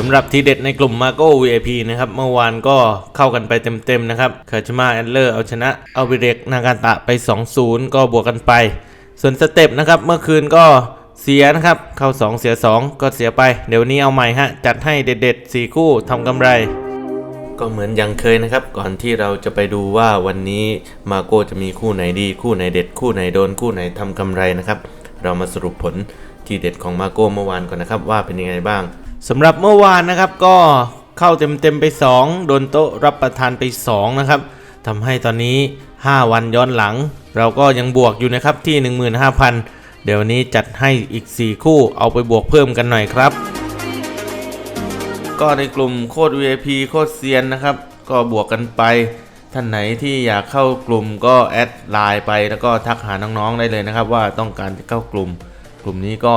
สำหรับทีเด็ดในกลุ่ม Margo VIP นะครับเมื่อวานก็เข้ากันไปเต็มๆนะครับคาชมาแอดเลอร์เอาชนะเอาเบเรกนากาตะไป 2-0 ก็บวกกันไป ส่วนสเต็ปนะครับเมื่อคืนก็เสียนะครับ เข้า 2 เสีย 2 ก็เสียไป เดี๋ยวนี้เอาใหม่ฮะ จัดให้เด็ดๆ 4 คู่ทำกำไร ก็เหมือนอยังเคยนะครับ ก่อนที่เราจะไปดูว่าวันนี้มาโก้จะมีคู่ไหนดีคู่ไหนเด็ด คู่ไหนโดนคู่ไหนทำกำไรนะครับ เรามาสรุปผลทีเด็ดของมาโก้เมื่อวานก่อนนะครับว่าเป็นยังไงบ้าง สำหรับเมื่อวานนะครับก็เข้าเต็มๆไป 2 โดนโต๊ะรับประทานไป 2 นะครับทำให้ตอนนี้ 5 วันย้อนหลัง เราก็ยังบวกอยู่นะครับที่ 15,000 เดี๋ยวนี้จัดให้อีก 4 คู่เอาไปบวกเพิ่มกันหน่อยครับ ก็ในกลุ่มโคด VIP โคดเซียนนะครับ ก็บวกกันไป ท่านไหนที่อยากเข้ากลุ่มก็แอดไลน์ไปแล้วก็ทักหาน้องๆได้เลยนะครับ ว่าต้องการจะเข้ากลุ่ม กลุ่มนี้ก็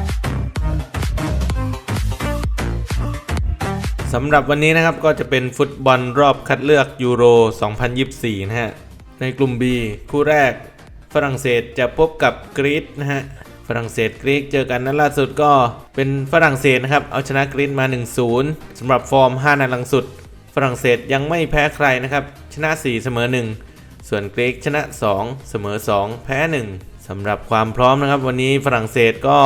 สำหรับวันนี้นะครับก็จะเป็นฟุตบอลรอบคัดเลือกยูโร 2024 นะฮะ ในกลุ่ม B คู่แรก ฝรั่งเศสจะพบกับกรีซนะฮะ ฝรั่งเศสกรีซเจอกันนัดล่าสุดก็เป็นฝรั่งเศสนะครับ เอาชนะกรีซมา 1-0 สำหรับฟอร์ม 5 นัดหลังสุด ฝรั่งเศสยังไม่แพ้ใครนะครับ ชนะ 4 เสมอ 1 ส่วนกรีกชนะ 2 เสมอ 2 แพ้ 1 สำหรับความพร้อมนะครับ วันนี้ฝรั่งเศสก็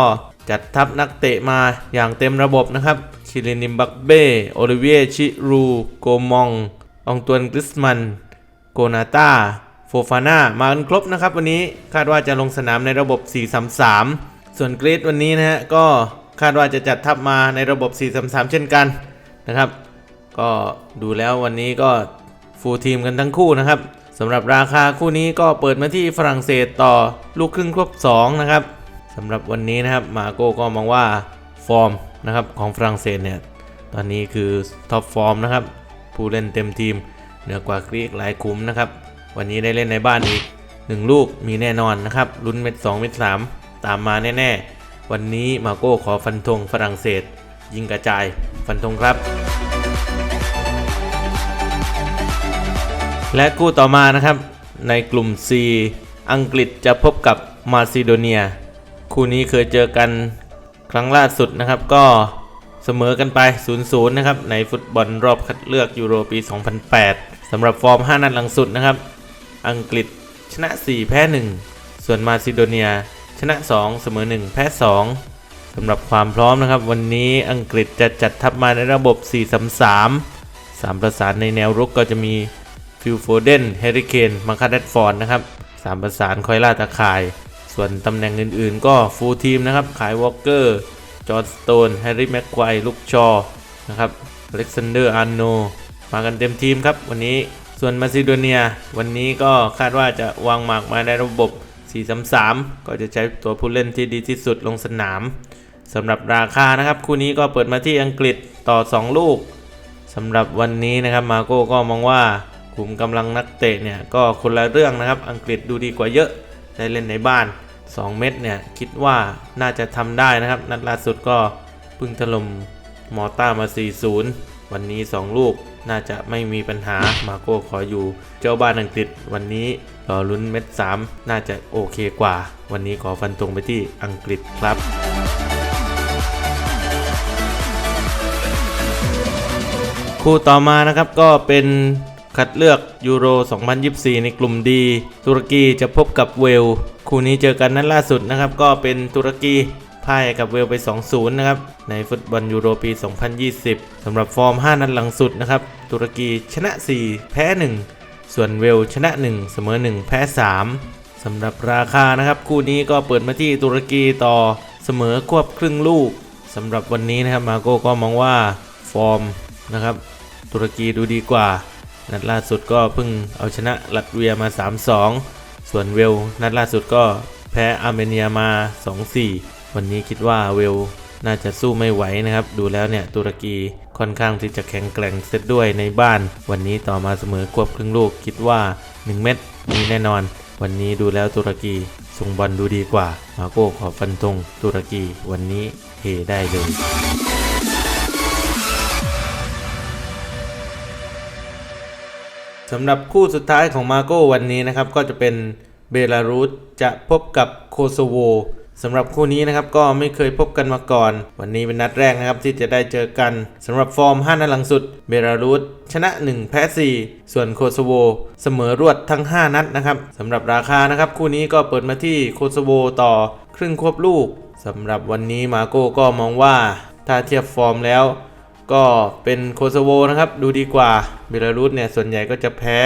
จัดทัพนักเตะมาอย่างเต็มระบบนะครับ ชิลินิมบักเบ้โอลิเวียชิรูโกมอง องตวนกริสมัน โกนาตาโฟฟาน่ามากันครบนะครับวันนี้คาดว่าจะลงสนามในระบบ 4-3-3 ส่วนกรีซวันนี้นะฮะก็คาดว่าจะจัดทัพมาในระบบ 4-3-3 เช่นกันนะครับ ก็ดูแล้ววันนี้ก็ฟูลทีมกันทั้งคู่นะครับสำหรับราคาคู่นี้ก็เปิดมาที่ฝรั่งเศสต่อลูกครึ่งครบ 2 นะครับสำหรับวันนี้นะครับมาโก้ก็มองว่าฟอร์ม นะครับของฝรั่งเศสเนี่ยตอนนี้คือท็อปฟอร์มนะครับผู้เล่นเต็มทีมเหนือกว่ากรีกหลายคุ้มนะครับ วันนี้ได้เล่นในบ้านอีก 1 ลูกมีแน่นอนนะครับลุ้นเม็ด2เม็ด3ตามมาแน่ๆ วันนี้มาโก้ขอฟันธงฝรั่งเศส ยิงกระจายฟันธงครับ และคู่ต่อมานะครับในกลุ่ม C อังกฤษจะพบกับมาซิโดเนีย คู่นี้เคยเจอกัน รั้งล่าสุดนะครับก็เสมอกันไป 0-0 นะครับ ในฟุตบอลรอบคัดเลือกยูโรปี 2008 สำหรับฟอร์ม 5 นัดหลังสุดนะครับ อังกฤษชนะ 4 แพ้ 1 ส่วนมาซิโดเนีย ชนะ 2 เสมอ 1 แพ้ 2 สำหรับความพร้อมนะครับ วันนี้อังกฤษจะจัดทัพมาในระบบ 4-3-3 3 ประสานในแนวรุกก็จะมีฟิลโฟเดนเฮริเคนมาคาเดตฟอร์ดนะครับสามประสานคอยล่าตะข่าย ส่วนตำแหน่งอื่นๆ ก็ฟูลทีมนะครับ ขายวอลเกอร์ จอร์นสโตน แฮร์รี่แม็กควายลุกชอ นะครับอเล็กซานเดอร์ อาร์โน มากันเต็มทีมครับ วันนี้ ส่วนมาซิโดเนีย วันนี้ก็คาดว่าจะวางหมากมาในระบบ 4-3-3 ก็จะใช้ตัวผู้เล่นที่ดีที่สุดลงสนามสำหรับราคานะครับ คู่นี้ก็เปิดมาที่อังกฤษต่อ 2 ลูกสำหรับวันนี้นะครับมาโก้ก็มองว่ากลุ่มกำลังนักเตะเนี่ยก็คนละเรื่องนะครับ อังกฤษดูดีกว่าเยอะได้เล่นในบ้าน 2 เม็ดเนี่ยคิดว่าน่าจะทำได้นะครับ นัดล่าสุดก็พึ่งถล่มมอต้ามา 4-0 วันนี้ 2 ลูกน่าจะไม่มีปัญหามาโก้ขออยู่เจ้าบ้านอังกฤษวันนี้รอลุ้นเม็ด 3 น่าจะโอเคกว่า วันนี้ขอฟันตรงไปที่อังกฤษครับคู่ต่อมานะครับก็เป็นคัดเลือกยูโร 2024 ในกลุ่มดี ตุรกีจะพบกับเวล คู่นี้เจอกันนัดล่าสุดนะครับ ก็เป็นตุรกีพ่ายกับเวลไป 2-0 นะครับ ในฟุตบอลยูโรปี 2020 สำหรับฟอร์ม 5 นัดหลังสุดนะครับ ตุรกีชนะ 4 แพ้ 1 ส่วนเวลชนะ 1 เสมอ 1 แพ้ 3 สำหรับราคานะครับ คู่นี้ก็เปิดมาที่ตุรกีต่อเสมอควบครึ่งลูกสำหรับวันนี้นะครับมาโก้ก็มองว่าฟอร์มนะครับ ตุรกีดูดีกว่า นัดล่าสุดก็เพิ่งเอาชนะลัตเวียมา 3-2 ส่วนเวลนัดล่าสุดก็แพ้อาร์เมเนียมา 2-4 วันนี้คิดว่าเวลน่าจะสู้ไม่ไหวนะครับ ดูแล้วเนี่ยตุรกีค่อนข้างที่จะแข็งแกร่งเซตด้วยในบ้าน วันนี้ต่อมาเสมอควบครึ่งลูกคิดว่า 1 เม็ดมีแน่นอน วันนี้ดูแล้วตุรกีส่งบอลดูดีกว่า มาโก้ขอฟันธงตุรกีวันนี้เฮได้เลย สำหรับคู่สุดท้ายของมาโก้วันนี้นะครับก็จะเป็นเบลารุสจะพบกับโคโซโวสำหรับคู่นี้นะครับก็ไม่เคยพบกันมาก่อน วันนี้เป็นนัดแรกนะครับที่จะได้เจอกันสำหรับฟอร์ม 5 นัดหลังสุด เบลารุสชนะ 1 แพ้ 4 ส่วนโคโซโว เสมอรวดทั้ง 5 นัดนะครับสำหรับราคานะครับคู่นี้ก็เปิดมาที่โคโซโวต่อครึ่งควบลูกสำหรับวันนี้มาโก้ก็มองว่าถ้าเทียบฟอร์มแล้ว ก็เป็นโคโซโวนะครับ ดูดีกว่าเบลารุสเนี่ยส่วนใหญ่ก็จะแพ้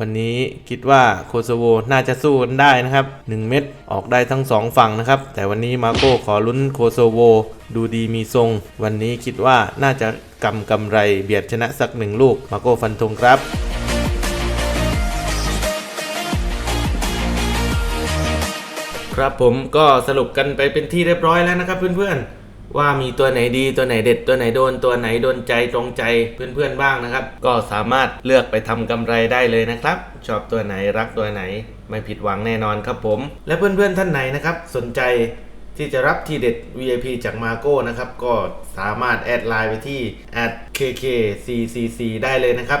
วันนี้คิดว่าโคโซโวน่าจะสู้กันได้นะครับ 1 เม็ดออกได้ทั้ง 2 ฝั่งนะครับ แต่วันนี้มาโก้ขอลุ้นโคโซโวดูดีมีทรง วันนี้คิดว่าน่าจะกำกำไรเบียดชนะสักหนึ่งลูก มาโก้ฟันธงครับครับผมก็สรุปกันไปเป็นที่เรียบร้อยแล้วนะครับเพื่อนๆ ว่ามีตัวไหนดีตัวไหนเด็ดตัวไหนโดนตัวไหนโดนใจตรงใจเพื่อนๆบ้างนะครับ ก็สามารถเลือกไปทำกำไรได้เลยนะครับ ชอบตัวไหนรักตัวไหน ไม่ผิดหวังแน่นอนครับผม และเพื่อนๆท่านไหนนะครับ สนใจที่จะรับทีเด็ด VIP จากมาโก้นะครับ ก็สามารถแอดไลน์ไปที่ @kkccc ได้เลยนะครับ